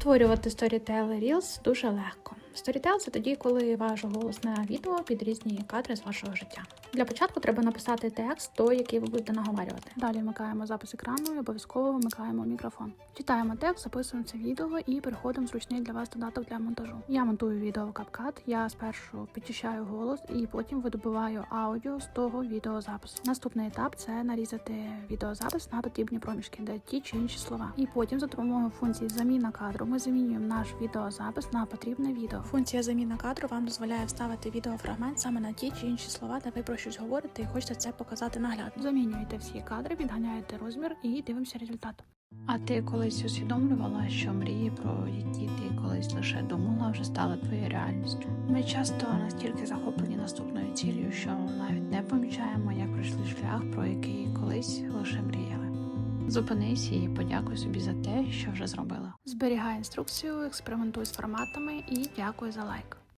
Створювати Storytel Reels дуже легко. Storytel – це тоді, коли ваш голос на відео під різні кадри з вашого життя. Для початку треба написати текст, той, який ви будете наговарювати. Далі вмикаємо запис екрану і обов'язково вмикаємо мікрофон. Читаємо текст, записуємо це відео і переходимо в зручний для вас додаток для монтажу. Я монтую відео в CapCut, я спершу підчищаю голос і потім видобуваю аудіо з того відеозапису. Наступний етап це нарізати відеозапис на потрібні проміжки, де ті чи інші слова. І потім за допомогою функції заміна кадру ми замінюємо наш відеозапис на потрібне відео. Функція заміна кадру вам дозволяє вставити відеофрагмент саме на ті чи інші слова, де ви про щось говорите і хочете це показати наглядно. Замінюєте всі кадри, підганяєте розмір і дивимося результат. А ти колись усвідомлювала, що мрії, про які ти колись лише думала, вже стали твоєю реальністю. Ми часто настільки захоплені наступною цілею, що навіть не помічаємо, як пройшли шлях, про який колись лише мріяли. Зупинись і подякуй собі за те, що вже зробила. Зберігай інструкцію, експериментуй з форматами і дякую за лайк.